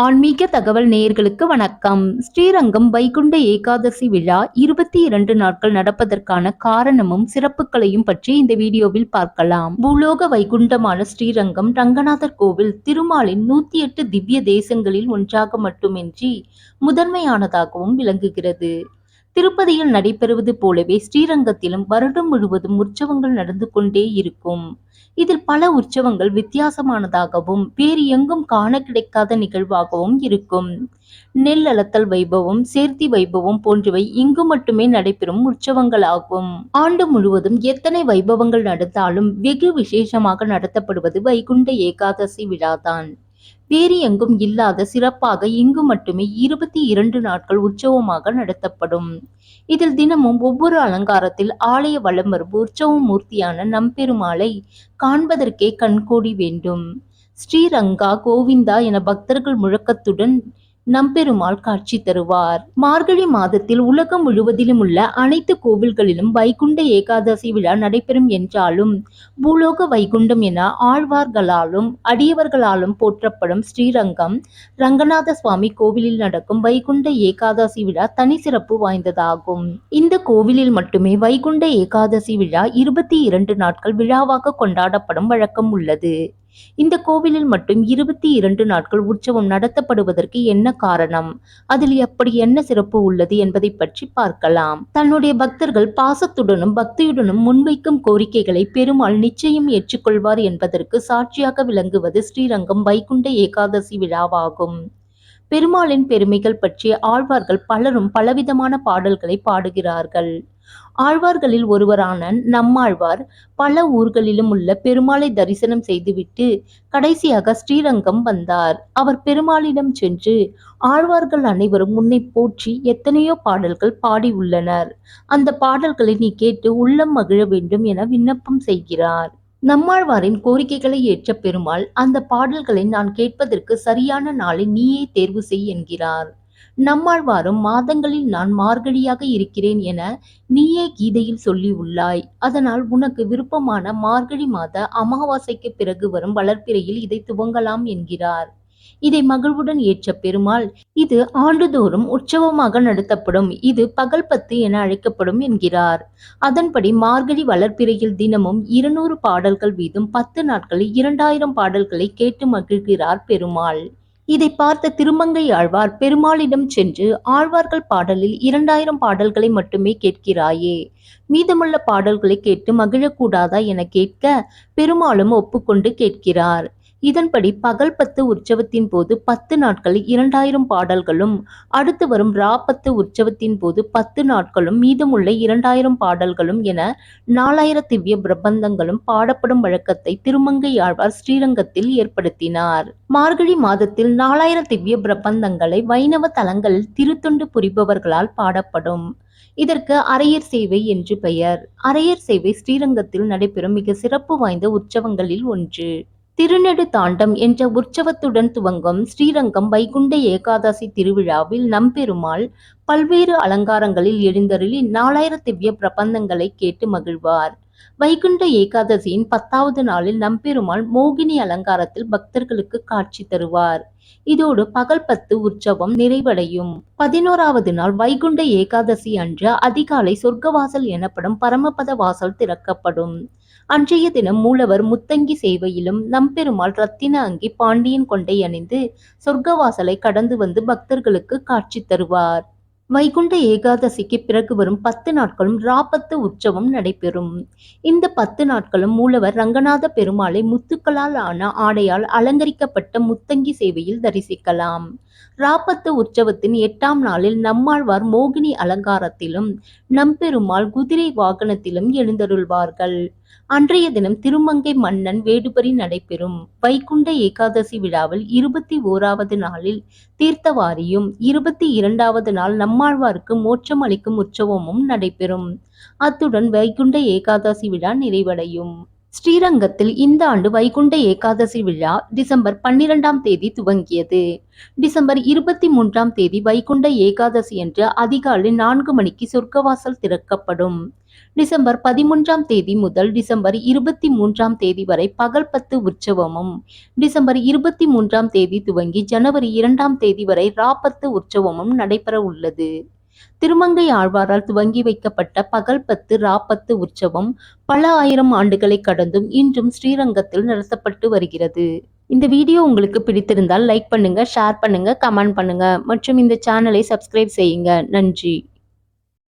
ஆன்மீக தகவல் நேயர்களுக்கு வணக்கம். ஸ்ரீரங்கம் வைகுண்ட ஏகாதசி விழா இருபத்தி இரண்டு நாட்கள் நடப்பதற்கான காரணமும் சிறப்புகளையும் பற்றி இந்த வீடியோவில் பார்க்கலாம். பூலோக வைகுண்டமான ஸ்ரீரங்கம் ரங்கநாதர் கோவில் திருமாலின் நூத்தி எட்டு திவ்ய தேசங்களில் ஒன்றாக மட்டுமின்றி முதன்மையானதாகவும் விளங்குகிறது. திருப்பதியில் நடைபெறுவது போலவே ஸ்ரீரங்கத்திலும் வருடம் முழுவதும் உற்சவங்கள் நடந்து கொண்டே இருக்கும். இதில் பல உற்சவங்கள் வித்தியாசமானதாகவும் வேறு எங்கும் காண கிடைக்காத நிகழ்வாகவும் இருக்கும். நெல் அளத்தல் வைபவம் சேர்த்தி வைபவம் போன்றவை இங்கு மட்டுமே நடைபெறும் உற்சவங்களாகும். ஆண்டு முழுவதும் எத்தனை வைபவங்கள் நடந்தாலும் வெகு விசேஷமாக நடத்தப்படுவது வைகுண்ட ஏகாதசி விழாதான். வேறு எங்கும் இல்லாத சிறப்பாக இங்கு மட்டுமே இருபத்தி இரண்டு நாட்கள் உற்சவமாக நடத்தப்படும். இதில் தினமும் ஒவ்வொரு அலங்காரத்தில் ஆலய வலம் வரும் உற்சவ மூர்த்தியான நம்பெருமாளை காண்பதற்கே கண்கோடி வேண்டும். ஸ்ரீரங்கா கோவிந்தா என பக்தர்கள் முழக்கத்துடன் நம்பெருமாள் காட்சி தருவார். மார்கழி மாதத்தில் உலகம் முழுவதிலும் உள்ள அனைத்து கோவில்களிலும் வைகுண்ட ஏகாதசி விழா நடைபெறும் என்றாலும் பூலோக வைகுண்டம் என ஆழ்வார்களாலும் அடியவர்களாலும் போற்றப்படும் ஸ்ரீரங்கம் ரங்கநாத சுவாமி கோவிலில் நடக்கும் வைகுண்ட ஏகாதசி விழா தனி சிறப்பு வாய்ந்ததாகும். இந்த கோவிலில் மட்டுமே வைகுண்ட ஏகாதசி விழா இருபத்தி இரண்டு நாட்கள் விழாவாக கொண்டாடப்படும் வழக்கம் உள்ளது. இந்த கோவிலில் மட்டும் இருபத்தி இரண்டு நாட்கள் உற்சவம் நடத்தப்படுவதற்கு என்ன காரணம்? அதில் எப்படி என்ன சிறப்பு உள்ளது என்பதை பற்றி பார்க்கலாம். தன்னுடைய பக்தர்கள் பாசத்துடனும் பக்தியுடனும் முன்வைக்கும் கோரிக்கைகளை பெருமாள் நிச்சயம் ஏற்றுக்கொள்வார் என்பதற்கு சாட்சியாக விளங்குவது ஸ்ரீரங்கம் வைகுண்ட ஏகாதசி விழாவாகும். பெருமாளின் பெருமைகள் பற்றி ஆழ்வார்கள் பலரும் பலவிதமான பாடல்களை பாடுகிறார்கள். ஆழ்வார்களில் ஒருவரான நம்மாழ்வார் பல ஊர்களிலும் உள்ள பெருமாளை தரிசனம் செய்துவிட்டு கடைசியாக ஸ்ரீரங்கம் வந்தார். அவர் பெருமாளிடம் சென்று ஆழ்வார்கள் அனைவரும் உன்னை போற்றி எத்தனையோ பாடல்கள் பாடியுள்ளனர் அந்த பாடல்களை நீ கேட்டு உள்ளம் மகிழ வேண்டும் என விண்ணப்பம் செய்கிறார். நம்மாழ்வாரின் கோரிக்கைகளை ஏற்ற பெருமாள் அந்த பாடல்களை நான் கேட்பதற்கு சரியான நாளை நீயே தேர்வு செய் என்கிறார். நம்மாழ்வாரும் மாதங்களில் நான் மார்கழியாக இருக்கிறேன் என நீயே கீதையில் சொல்லி உள்ளாய். அதனால் உனக்கு விருப்பமான மார்கழி மாத அமாவாசைக்கு பிறகு வரும் வளர்ப்பிறையில் இதை துவங்கலாம் என்கிறார். இதை மகிழ்வுடன் ஏற்ற பெருமாள் இது ஆண்டுதோறும் உற்சவமாக நடத்தப்படும் இது பகல் பத்து என அழைக்கப்படும் என்கிறார். அதன்படி மார்கழி வளர்ப்பிறையில் தினமும் இருநூறு பாடல்கள் வீதம் பத்து நாட்களில் இரண்டாயிரம் பாடல்களை கேட்டு மகிழ்கிறார் பெருமாள். இதை பார்த்த திருமங்கை ஆழ்வார் பெருமாளிடம் சென்று ஆழ்வார்கள் பாடலில் இரண்டாயிரம் பாடல்களை மட்டுமே கேட்கிறாயே. மீதமுள்ள பாடல்களை கேட்டு மகிழக்கூடாதா என கேட்க பெருமாளும் ஒப்புக்கொண்டு கேட்கிறார். இதன்படி பகல் பத்து உற்சவத்தின் போது பத்து நாட்கள் இரண்டாயிரம் பாடல்களும் அடுத்து வரும் ராப்பத்து உற்சவத்தின் போது பத்து நாட்களும் மீதமுள்ள இரண்டாயிரம் பாடல்களும் என நாலாயிர திவ்ய பிரபந்தங்களும் பாடப்படும் வழக்கத்தை திருமங்கை ஆழ்வார் ஸ்ரீரங்கத்தில் ஏற்படுத்தினார். மார்கழி மாதத்தில் நாலாயிர திவ்ய பிரபந்தங்களை வைணவ தலங்களில் திருத்தொண்டு புரிபவர்களால் பாடப்படும். இதற்கு அரையர் சேவை என்று பெயர். அரையர் சேவை ஸ்ரீரங்கத்தில் நடைபெறும் மிக சிறப்பு வாய்ந்த உற்சவங்களில் ஒன்று. திருநெடு தாண்டம் என்ற உற்சவத்துடன் துவங்கும் ஸ்ரீரங்கம் வைகுண்ட ஏகாதசி திருவிழாவில் நம்பெருமாள் பல்வேறு அலங்காரங்களில் எழுந்தருளி நாலாயிர திவ்ய பிரபந்தங்களை கேட்டு மகிழ்வார். வைகுண்ட ஏகாதசியின் பத்தாவது நாளில் நம்பெருமாள் மோகினி அலங்காரத்தில் பக்தர்களுக்கு காட்சி தருவார். இதோடு பகல் பத்து உற்சவம் நிறைவடையும். பதினோராவது நாள் வைகுண்ட ஏகாதசி அன்று அதிகாலை சொர்க்கவாசல் எனப்படும் பரமபத வாசல் திறக்கப்படும். அன்றைய தினம் மூலவர் முத்தங்கி சேவையிலும் நம்பெருமாள் ரத்தின அங்கி பாண்டியன் கொண்டை அணிந்து சொர்க்கவாசலை கடந்து வந்து பக்தர்களுக்கு காட்சி தருவார். வைகுண்ட ஏகாதசிக்கு பிறகு வரும் பத்து நாட்களும் ராபத்து உற்சவம் நடைபெறும். இந்த பத்து நாட்களும் மூலவர் ரங்கநாத பெருமாளை முத்துக்களால் ஆன ஆடையால் அலங்கரிக்கப்பட்ட முத்தங்கி சேவையில் தரிசிக்கலாம். ராபத்து உற்சவத்தின் எட்டாம் நாளில் நம்மாழ்வார் மோகினி அலங்காரத்திலும் நம்பெருமாள் குதிரை வாகனத்திலும் எழுந்தருள்வார்கள். அன்றைய தினம் திருமங்கை மன்னன் வேடுபரி நடைபெறும் வைகுண்ட ஏகாதசி விழாவில் இருபத்தி ஓராவது நாளில் தீர்த்தவாரியும் இருபத்தி இரண்டாவது நாள் நம்மாழ்வாருக்கு மோட்சம் அளிக்கும் உற்சவமும் நடைபெறும். அத்துடன் வைகுண்ட ஏகாதசி விழா நிறைவடையும். ஸ்ரீரங்கத்தில் இந்த ஆண்டு வைகுண்ட ஏகாதசி விழா டிசம்பர் பன்னிரெண்டாம் தேதி துவங்கியது. டிசம்பர் இருபத்தி மூன்றாம் தேதி வைகுண்ட ஏகாதசி என்று அதிகாலை நான்கு மணிக்கு சொர்க்கவாசல் திறக்கப்படும். டிசம்பர் பதிமூன்றாம் தேதி முதல் டிசம்பர் இருபத்தி மூன்றாம் தேதி வரை பகல் பத்து உற்சவமும் டிசம்பர் இருபத்தி மூன்றாம் தேதி துவங்கி ஜனவரி இரண்டாம் தேதி வரை ராப்பத்து உற்சவமும் நடைபெற உள்ளது திருமங்கை ஆழ்வாரால் துவங்கி வைக்கப்பட்ட பகல் பத்து ராப்பத்து உற்சவம் பல ஆயிரம் ஆண்டுகளை கடந்தும் இன்றும் ஸ்ரீரங்கத்தில் நடத்தப்பட்டு வருகிறது. இந்த வீடியோ உங்களுக்கு பிடித்திருந்தால் லைக் பண்ணுங்க ஷேர் பண்ணுங்க கமெண்ட் பண்ணுங்க மற்றும் இந்த சேனலை சப்ஸ்கிரைப் செய்யுங்க. நன்றி.